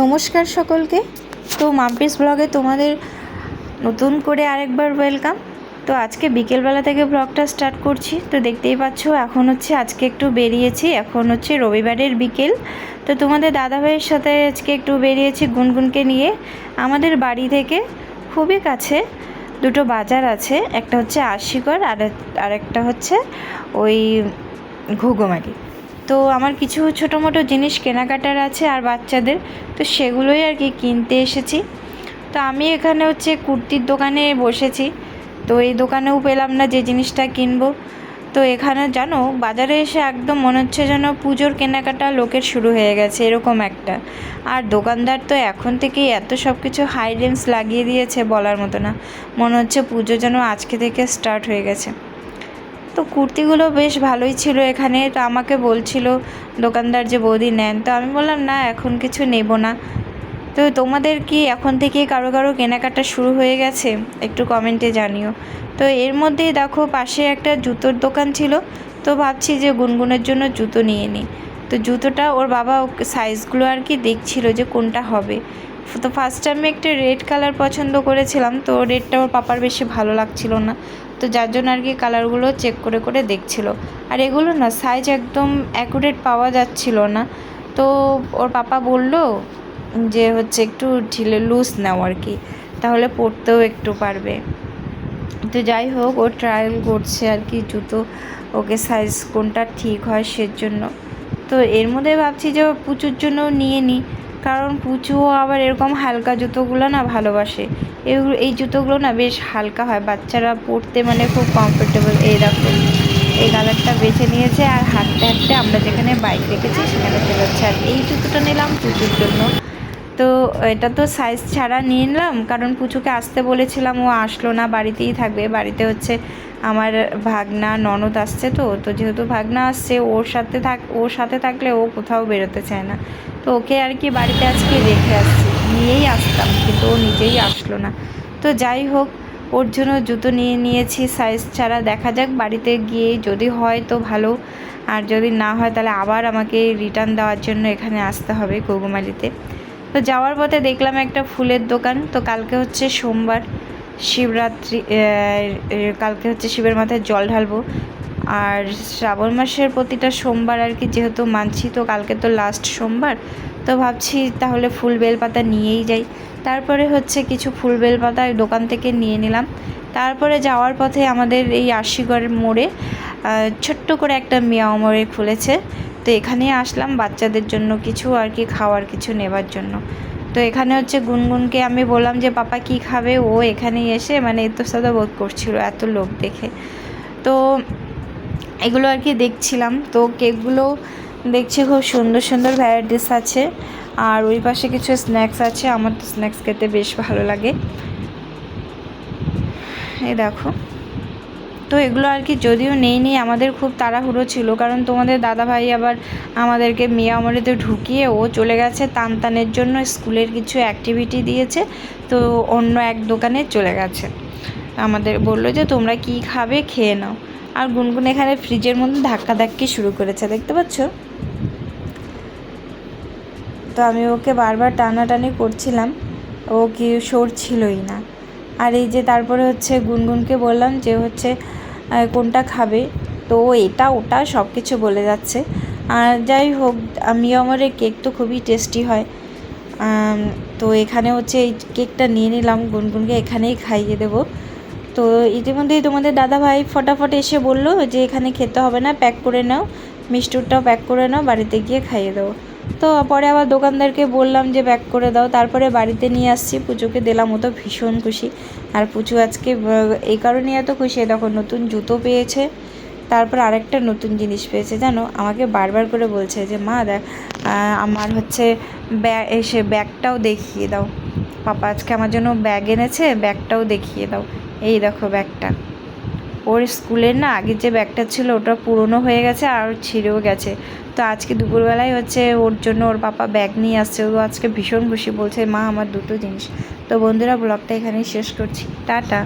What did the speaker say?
নমস্কার সকলকে। তো মাম্পিস ব্লগে তোমাদের নতুন করে আরেকবার ওয়েলকাম তো আজকে বিকেলবেলা থেকে ব্লগটা স্টার্ট করছি। তো দেখতেই পাচ্ছ, এখন হচ্ছে আজকে একটু বেরিয়েছি। এখন হচ্ছে রবিবারের বিকেল। তো তোমাদের দাদাভাইয়ের সাথে আজকে একটু বেরিয়েছি গুনগুনকে নিয়ে। আমাদের বাড়ি থেকে খুবই কাছে দুটো বাজার আছে। একটা হচ্ছে আশিগড় আর আরেকটা হচ্ছে ওই ঘুঘুমারি। তো আমার কিছু ছোটো মোটো জিনিস কেনাকাটার আছে আর বাচ্চাদের, তো সেগুলোই আর কি কিনতে এসেছি। তো আমি এখানে হচ্ছে কুর্তির দোকানে বসেছি, তো এই দোকানেও পেলাম না যে জিনিসটা কিনবো। তো এখানে জানো, বাজারে এসে একদম মনে হচ্ছে যেন পুজোর কেনাকাটা লোকের শুরু হয়ে গেছে, এরকম একটা। আর দোকানদার তো এখন থেকেই এত সব কিছু হাই রেঞ্জ লাগিয়ে দিয়েছে বলার মতো না। মনে হচ্ছে পুজো যেন আজকে থেকে স্টার্ট হয়ে গেছে। তো কুর্তিগুলো বেশ ভালোই ছিল এখানে। তো আমাকে বলছিল দোকানদার যে বৌদি নেন। তো আমি বললাম, না, এখন কিছু নেব না। তো তোমাদের কি এখন থেকে কারও কারও কেনাকাটা শুরু হয়ে গেছে? একটু কমেন্টে জানিও। তো এর মধ্যেই দেখো, পাশে একটা জুতোর দোকান ছিল। তো ভাবছি যে গুনগুনের জন্য জুতো নিয়ে নিই তো জুতোটা ওর বাবা সাইজগুলো আর কি দেখছিল যে কোনটা হবে। তো ফার্স্ট আমি একটা রেড কালার পছন্দ করেছিলাম। তো রেডটা ওর পাপার বেশি ভালো লাগছিল না। তো যার জন্য আর কি কালারগুলো চেক করে করে দেখছিল। আর এগুলো না সাইজ একদম অ্যাকুরেট পাওয়া যাচ্ছিল না। তো ওর পাপা বলল যে হচ্ছে একটু ঢিলে লুজ নাও আর কি, তাহলে পরতেও একটু পারবে। তো যাই হোক, ও ট্রায়াল করছে আর কি জুতো, ওকে সাইজ কোনটা ঠিক হয় সেজন্য। তো এর মধ্যে ভাবছি যে পুচুর জন্য নিয়ে নিই। কারণ পুচুও আবার এরকম হালকা জুতোগুলো না ভালোবাসে। এগুলো এই জুতোগুলো না বেশ হালকা হয়। বাচ্চারা পরতে মানে খুব কমফোর্টেবল এই দেখো। এই কালারটা বেছে নিয়েছে আর হাঁটতে হাঁটতে আমরা যেখানে বাইক রেখেছি সেখানে চলে আর এই জুতোটা নিলাম পুচুর জন্য। তো এটা তো সাইজ ছাড়া নিয়ে নিলাম। কারণ পুচুকে আসতে বলেছিলাম, ও আসলো না, বাড়িতেই থাকবে। বাড়িতে হচ্ছে আমার ভাগনা, ননদ আসছে তো। তো যেহেতু ভাগনা আসছে, ওর সাথে থাক, ওর সাথে থাকলে ও কোথাও বেরোতে চায় না। তো ওকে আর কি বাড়িতে আজকে রেখে আসছি। নিয়েই আসতাম, কিন্তু ও নিজেই আসলো না। তো যাই হোক, ওর জন্য জুতো নিয়ে নিয়েছি সাইজ ছাড়া দেখা যাক বাড়িতে গিয়ে যদি হয় তো ভালো। আর যদি না হয় তাহলে আবার আমাকে রিটার্ন দেওয়ার জন্য এখানে আসতে হবে গৌগুমালিতে তো যাওয়ার পথে দেখলাম একটা ফুলের দোকান, তো কালকে হচ্ছে সোমবার শিবরাত্রি কালকে হচ্ছে শিবের মাথায় জল ঢালবো। আর শ্রাবণ মাসের প্রতিটা সোমবার আর কি, যেহেতু মানছি তো কালকে তো লাস্ট সোমবার, তো ভাবছি তাহলে ফুল বেলপাতা নিয়েই যাই। তারপরে হচ্ছে কিছু ফুল বেলপাতা দোকান থেকে নিয়ে নিলাম। তারপরে যাওয়ার পথে আমাদের এই আশিগড়ের মোড়ে ছোট্ট করে একটা মিয়াও মোড়ে খুলেছে। তো এখানে আসলাম বাচ্চাদের জন্য কিছু আর কি, খাওয়ার কিছু নেবার জন্য। তো এখানে হচ্ছে গুনগুনকে আমি বললাম যে, পাপা কি খাবে? ও এখানে এসে মানে সাথে বোধ করছিল, এত লোক দেখে। তো এগুলো আর কি দেখছিলাম। তো কেকগুলো দেখছি খুব সুন্দর সুন্দর ভ্যারাইটিস আছে। আর ওই পাশে কিছু স্ন্যাক্স আছে। আমার তো স্ন্যাক্স খেতে বেশ ভালো লাগে। এই দেখো। তো এগুলো আর কি যদিও নেই নি আমাদের খুব তাড়াহুড়ো ছিল। কারণ তোমাদের দাদা ভাই আবার আমাদেরকে মিয়ামরিতে ঢুকিয়ে ও চলে গেছে টান টানের জন্য স্কুলের কিছু অ্যাক্টিভিটি দিয়েছে। তো অন্য এক দোকানে চলে গেছে। আমাদের বলল যে, তোমরা কি খাবে? খেয়ে নাও। আর গুনগুন এখানে ফ্রিজের মধ্যে ধাক্কা ধাক্কি শুরু করেছে, দেখতে পাচ্ছ? তো আমি ওকে বারবার টানাটানি করছিলাম, ও কি সরছিলই না। আর এই যে তারপরে হচ্ছে গুনগুনকে বললাম যে হচ্ছে কোনটা খাবে? তো এটা ওটা সব কিছু বলে যাচ্ছে। আর যাই হোক, আমি আমার এই কেক তো খুবই টেস্টি হয়। তো এখানে হচ্ছে এই কেকটা নিয়ে নিলাম, গুনগুনকে এখানেই খাইয়ে দেবো। তো ইতিমধ্যেই তোমাদের দাদা ভাই ফটাফট এসে বলল যে এখানে খেতে হবে না প্যাক করে নাও মিষ্টুরটাও প্যাক করে নাও, বাড়িতে গিয়ে খাইয়ে দেবো তো পরে আবার দোকানদারকে বললাম যে প্যাক করে দাও, তারপরে বাড়িতে নিয়ে আসছি, পুজোকে দিলাম, ও তো ভীষণ খুশি। আর পুজো আজকে এই কারণে এত খুশি দেখো নতুন জুতো পেয়েছে, তারপর আরেকটা নতুন জিনিস পেয়েছে, জানো? আমাকে বারবার করে বলছে যে, মা, দেখ আমার হচ্ছে ব্যাগ এসে ব্যাগটাও দেখিয়ে দাও। পাপা আজকে আমার জন্য ব্যাগ এনেছে, ব্যাগটাও দেখিয়ে দাও। এই দেখো ব্যাগটা। ওর স্কুলের না আগের যে ব্যাগটা ছিল, ওটা পুরনো হয়ে গেছে আর ছিঁড়েও গেছে। তো আজকে দুপুরবেলায় হচ্ছে ওর জন্য ওর পাপা ব্যাগ নিয়ে আসছে। ও আজকে ভীষণ খুশি বলছে, মা, আমার দুটো জিনিস। তো বন্ধুরা, ব্লগটা এখানেই শেষ করছি। টাটা।